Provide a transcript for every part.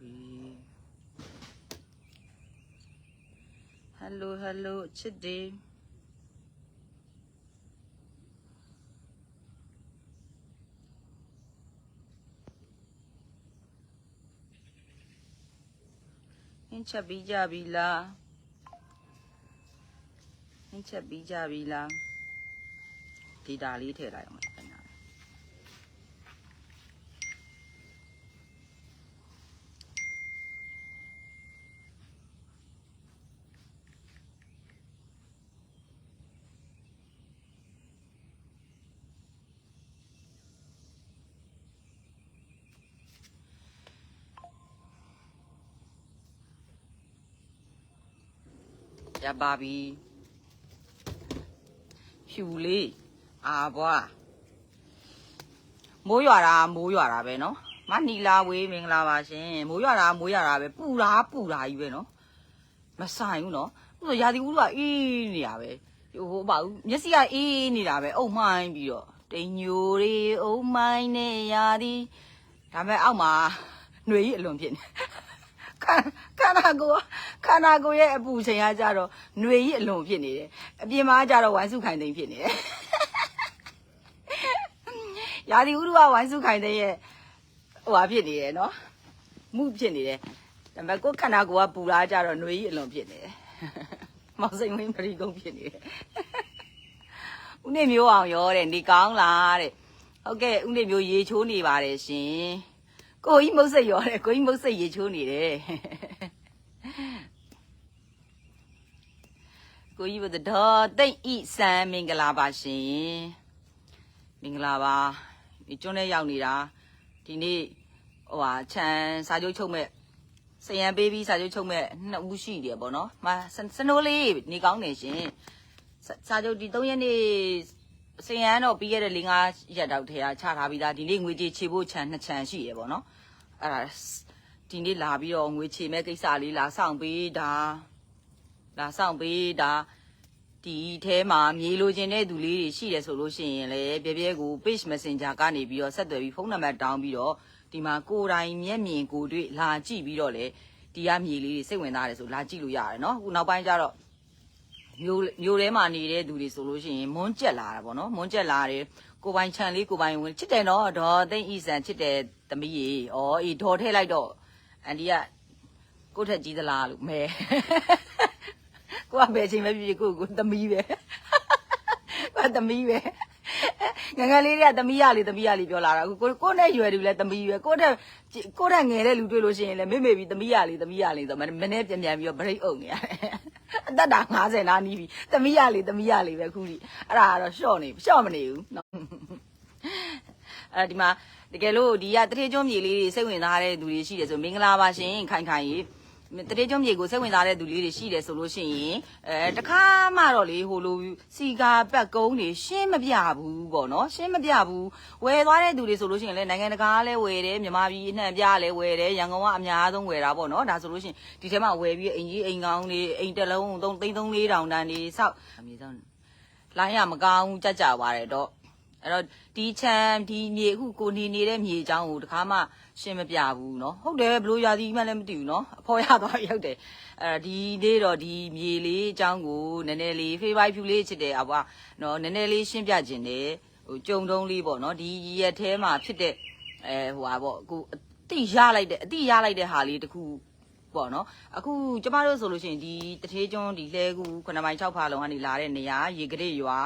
ပြီဟယ်လိုဟယ်လိုချစ်ဒီဟင်းချက်ပြီးကြပြီလားဟင်းချက်ပြီးကြပြီလားဒီတာလေးထည့်လိုက်အောင်မယ်ခင်ဗျာ ရပါပြီဖြူလေးအာဘွားမိုးရွာတာမိုးရွာတာပဲနော်မနီလာဝေးမင်္ဂလာပါရှင်မိုးရွာတာမိုးရွာတာပဲပူတာပူတာကြီးပဲနော်မဆိုင်ဘူးနော်ဥဆိုရာသီဥတုကအေးနေတာပဲဟိုဘာဘူးမျက်စိကအေးနေတာပဲအုံမှိုင်းပြီးတော့တိမ်ညိုတွေအုံမှိုင်းနဲ့ရာသီဒါပေမဲ့အောက်မှာຫນွေကြီးအလွန်ဖြစ်နေ ခန္ခန္ဓာကိုယ်ခန္ဓာကိုယ်ရဲ့အပူချိန်ကကြတော့ຫນွေကြီးအလွန်ဖြစ်နေတယ်အပြင်မှာကြတော့ဝိုင်းစုခိုင်သိမ်းဖြစ်နေတယ်ရာသီဥတုကဝိုင်းစုခိုင်သိမ်းရဲ့ဟိုဟာဖြစ်နေတယ်နော်မှုဖြစ်နေတယ်ဒါပေမဲ့ကိုယ်ခန္ဓာကိုယ်ကပူလာကြတော့ຫນွေကြီးအလွန်ဖြစ်နေတယ်မောင်စိန်ဝင်းပရိကုံဖြစ်နေတယ်ဦးနေမျိုးအောင်ရောတဲ့နေကောင်းလားတဲ့ဟုတ်ကဲ့ဦးနေမျိုးရေချိုးနေပါတယ်ရှင် ကိုကြီးမုတ်စိတ်ရောတယ်ကိုကြီးမုတ်စိတ်ရေချိုးနေတယ်ကိုကြီးဘဒတော်တိတ်ဤစံမင်္ဂလာပါရှင်မင်္ဂလာပါဒီကျွန်းထဲရောက်နေတာဒီနေ့ဟိုဟာခြံစာချုပ်ချုပ်မဲ့စရန်ပေးပြီးစာချုပ်ချုပ်မဲ့နှစ်ဦးရှိတယ်ပေါ့နော်မစစနိုးလေးနေကောင်းနေရှင်စာစာချုပ်ဒီ3ရက်နေ့ စရန်တော့ပြီးခဲ့တဲ့၄၅ရက်တောက်ထဲကချထားပြီးသားဒီနေ့ငွေကြေးချေဖို့ခြံနှစ်ခြံရှိရပေါ့နော်အဲ့ဒါဒီနေ့လာပြီးတော့ငွေချေမဲ့ကိစ္စလေးလာဆောင်ပေးတာလာဆောင်ပေးတာဒီအဲမှာမြေလိုချင်တဲ့သူလေးတွေရှိတယ်ဆိုလို့ရှိရင်လည်းပြပြကို page messenger ကနေပြီးတော့ဆက်သွယ်ပြီးဖုန်းနံပါတ်တောင်းပြီးတော့ဒီမှာကိုယ်တိုင်မျက်မြင်ကိုယ်တွေ့လာကြည့်ပြီးတော့လေဒီကမြေလေးတွေစိတ်ဝင်စားတယ်ဆိုလာကြည့်လို့ရတယ်နော်အခုနောက်ပိုင်းကျတော့ မျိုးမျိုးထဲမှာနေတဲ့သူတွေဆိုလို့ရှိရင်မွန်းကျက်လာတာပေါ့နော်မွန်းကျက်လာတယ်ကိုပိုင်ခြံလေးကိုပိုင်ဝင်ချစ်တယ်နော်ဒေါ်သိမ့်ဤဆန်ချစ်တယ်သမီးကြီးဩအေးဒေါ်ထဲလိုက်တော့အန်ဒီကကိုယ့်ထက်ကြီးသလားလို့မဲကိုကဘယ်ချိန်ပဲဖြစ်ဖြစ်ကိုယ့်ကိုယ်သမီးပဲကိုကသမီးပဲ ငယ်ငယ်လေးတွေကသမီးရလေးသမီးရလေးပြောလာတာအခုကိုကိုနဲ့ရွယ်သူလည်းသမီးပဲကိုတဲ့ကိုတဲ့ငယ်တဲ့လူတွေ့လို့ရှိရင်လည်းမေမေပြီးသမီးရလေးသမီးရလေးဆိုမနေ့ပြန်ပြန်ပြီးတော့ဗရိတ်အုပ်နေရတယ်အသက်တာ90နားနီးပြီသမီးရလေးသမီးရလေးပဲခုထိအဲ့ဒါကတော့ရှော့နေရှော့မနေဘူးနော်အဲ့ဒီမှာတကယ်လို့ဒီကတထေကျွန်းမြေလေးတွေစိတ်ဝင်စားတဲ့သူတွေရှိတယ်ဆိုမင်္ဂလာပါရှင်ခိုင်ခိုင်ကြီး တတိကျုံမြေကိုစိတ်ဝင်စားတဲ့သူလေးတွေရှိတယ်ဆိုလို့ရှိရင်အဲတခါမှတော့လေဟိုလိုစီကာပတ်ကုန်းတွေရှင်းမပြဘူးပေါ့နော်ရှင်းမပြဘူးဝယ်သွားတဲ့သူတွေဆိုလို့ရှိရင်လည်းနိုင်ငံတကာလည်းဝယ်တယ်မြန်မာပြည်အနှံ့ပြလည်းဝယ်တယ်ရန်ကုန်ကအများဆုံးဝယ်တာပေါ့နော်ဒါဆိုလို့ရှိရင်ဒီထဲမှာဝယ်ပြီးအိမ်ကြီးအိမ်ကောင်းတွေအိမ်တစ်လုံး3 3 3 4တောင်တန်းတွေစောက်အမေဆုံးလိုင်းရမကောင်းကြကြသွားတယ်တော့ အဲ့တော့ဒီချမ်းဒီမြေအခုကိုနေနေတဲ့မြေအကြောင်းကိုတခါမှရှင်းမပြဘူးเนาะဟုတ်တယ်ဘလို့ရာသီမှလည်းမသိဘူးเนาะအဖော်ရသွားပြီဟုတ်တယ်အဲ့တော့ဒီနေ့တော့ဒီမြေလေးအကြောင်းကိုနည်းနည်းလေးဖေးပိုက်ဖြူလေးချစ်တယ်အဘွားเนาะနည်းနည်းလေးရှင်းပြခြင်းတယ်ဟိုကြုံတုံးလေးပေါ့เนาะဒီရက်ထဲမှာဖြစ်တဲ့အဲဟိုဟာပေါ့အခုအတိရလိုက်တဲ့အတိရလိုက်တဲ့ဟာလေးတခု ပေါ့နော်အခုကျမတို့ဆိုလို့ရှိရင်ဒီတထေးကျွန်းဒီလဲကူ9မိုင်6ဖာလုံးကနေလာတဲ့နေရာရေကလေးရွာ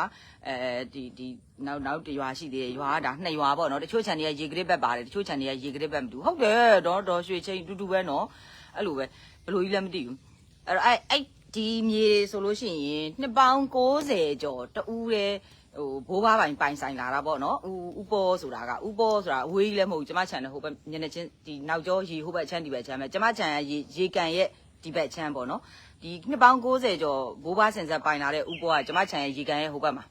အဲဒီဒီနောက်နောက်တရွာရှိသေးတယ်ရွာကဒါနှစ်ရွာပေါ့နော်တချို့ခြံတွေကရေကလေးဘက်ပါတယ်တချို့ခြံတွေကရေကလေးဘက်မတူဟုတ်တယ်တော့တော့ရွှေချင်းတူတူပဲနော်အဲ့လိုပဲဘယ်လိုကြီးလဲမသိဘူးအဲ့တော့အဲ့အဲ့ဒီမြေဆိုလို့ရှိရင်နှစ်ပေါင်း60ကျော်တူးတဲ့ ဟိုဘိုးဘွားပိုင်ပိုင်ဆိုင်လာတာပေါ့နော်ဥဥပေါ်ဆိုတာကဥပေါ်ဆိုတာအဝေးကြီးလည်းမဟုတ်ဘူးကျမခြံတဲ့ဟိုဘက်ညနေချင်းဒီနောက်ကျောရေဟိုဘက်ချမ်းဒီဘက်ချမ်းပဲကျမခြံရဲ့ရေရေကန်ရဲ့ဒီဘက်ချမ်းပေါ့နော်ဒီနှစ်ပေါင်း60ကျော်ဘိုးဘွားဆင်ဆက်ပိုင်လာတဲ့ဥပေါ်ကကျမခြံရဲ့ရေကန်ရဲ့ဟိုဘက်မှာ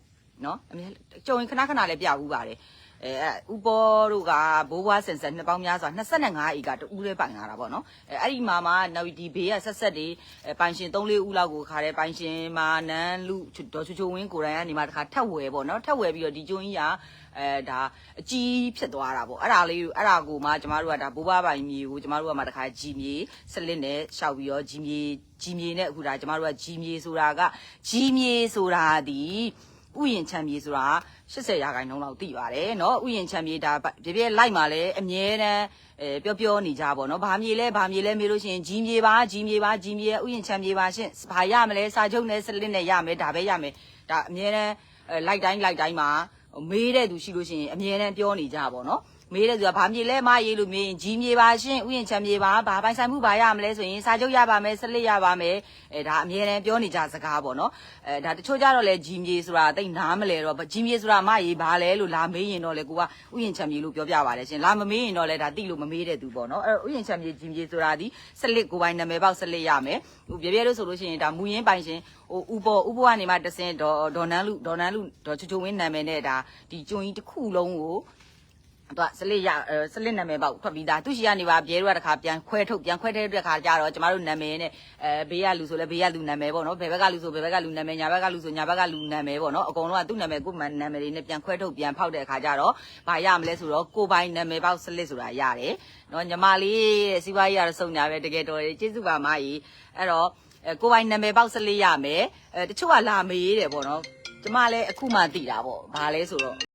နော်အမေကြုံရင်ခဏခဏလည်းပြဘူးပါတယ် အဲအဲ့ဥပေါ်တို့ကဘိုးဘွားဆင်ဆက်နှစ်ပေါင်းများစွာ25ဧကတူးလေးပိုင်လာတာပေါ့နော်အဲအဲ့ဒီမှာမှနောက်ဒီဘေးကဆက်ဆက်တွေအဲပိုင်ရှင်3-4ဦးလောက်ကိုခါတဲ့ပိုင်ရှင်မာနန်းလူဒေါ်ချူချူဝင်းကိုယ်တိုင်ကနေမှတခါထက်ဝယ်ပေါ့နော်ထက်ဝယ်ပြီးတော့ဒီကျွန်းကြီးကအဲဒါအကြီးဖြစ်သွားတာပေါ့အဲ့ဒါလေးကိုအဲ့ဒါကိုမှကျမတို့ကဒါဘိုးဘွားပိုင်မြေကိုကျမတို့ကမှတခါဂျီမြေစလစ်နဲ့ရှောက်ပြီးတော့ဂျီမြေဂျီမြေနဲ့အခုဒါကျမတို့ကဂျီမြေဆိုတာကဂျီမြေဆိုတာဒီ ဥယျင်ချမ်းမြေဆိုတာ80ရာခိုင်နှုန်းလောက်တိပါတယ်เนาะဥယျင်ချမ်းမြေဒါပြပြလိုက်มาလဲအမြဲတမ်းအဲပြောပြောနေကြပါเนาะဘာမြေလဲဘာမြေလဲမေးလို့ရှိရင်ဂျီမြေပါဂျီမြေပါဂျီမြေရဲ့ဥယျင်ချမ်းမြေပါရှင့်ဘာရမလဲစာချုပ်နဲ့စလစ်နဲ့ရမယ်ဒါပဲရမယ်ဒါအမြဲတမ်းအဲလိုက်တိုင်းလိုက်တိုင်းမှာမေးတဲ့သူရှိလို့ရှိရင်အမြဲတမ်းပြောနေကြပါเนาะ မေးတဲ့သူကဘာမြေလဲမရေးလို့မေးရင်ကြီးမြေပါရှင်ဥယျင်ချမ်းမြေပါဘာပိုင်ဆိုင်မှုဘာရမလဲဆိုရင်စာချုပ်ရပါမယ်စလစ်ရပါမယ်အဲဒါအမြဲတမ်းပြောနေကြစကားပေါ့နော်အဲဒါတချို့ကြတော့လေကြီးမြေဆိုတာတိတ်နားမလဲတော့ကြီးမြေဆိုတာမရေးဘာလဲလို့လာမေးရင်တော့လေကိုကဥယျင်ချမ်းမြေလို့ပြောပြပါတယ်ရှင်လာမမေးရင်တော့လေဒါတိလို့မမေးတဲ့သူပေါ့နော်အဲဥယျင်ချမ်းမြေကြီးမြေဆိုတာဒီစလစ်ကိုပိုင်နာမည်ပေါက်စလစ်ရမယ်ဟိုပြပြလို့ဆိုလို့ရှိရင်ဒါမူရင်းပိုင်ရှင်ဟိုဥပေါ်ဥပေါ်ကနေမှတစင်ဒေါ်ဒေါ်နန်းလူဒေါ်နန်းလူဒေါ်ချိုချိုဝင်းနာမည်နဲ့ဒါဒီကျွန်းကြီးတစ်ခုလုံးကို သူကစလစ်ရအဲစလစ်နာမည်ပေါ့ထွက်ပြီးသားသူရှိကနေပါပြဲတို့ကတခါပြန်ခွဲထုတ်ပြန်ခွဲတဲ့တဲ့ခါကျတော့ကျမတို့နာမည်နဲ့အဲဘေးကလူဆိုလဲဘေးကလူနာမည်ပေါ့နော်ဘယ်ဘက်ကလူဆိုဘယ်ဘက်ကလူနာမည်ညာဘက်ကလူဆိုညာဘက်ကလူနာမည်ပေါ့နော်အကုန်လုံးကသူ့နာမည်ကိုယ်မှနာမည်တွေနဲ့ပြန်ခွဲထုတ်ပြန်ဖောက်တဲ့အခါကျတော့ဘာရမလဲဆိုတော့ကိုပိုင်နာမည်ပေါက်စလစ်ဆိုတာရတယ်နော်ညီမလေးတဲ့စီးပွားရေးရတော့စုံညာပဲတကယ်တော်တယ်ကျေးဇူးပါမကြီးအဲ့တော့အဲကိုပိုင်နာမည်ပေါက်စလစ်ရမယ်အဲတချို့ကလာမေးတယ်ပေါ့နော်ကျမလည်းအခုမှသိတာပေါ့ဘာလဲဆိုတော့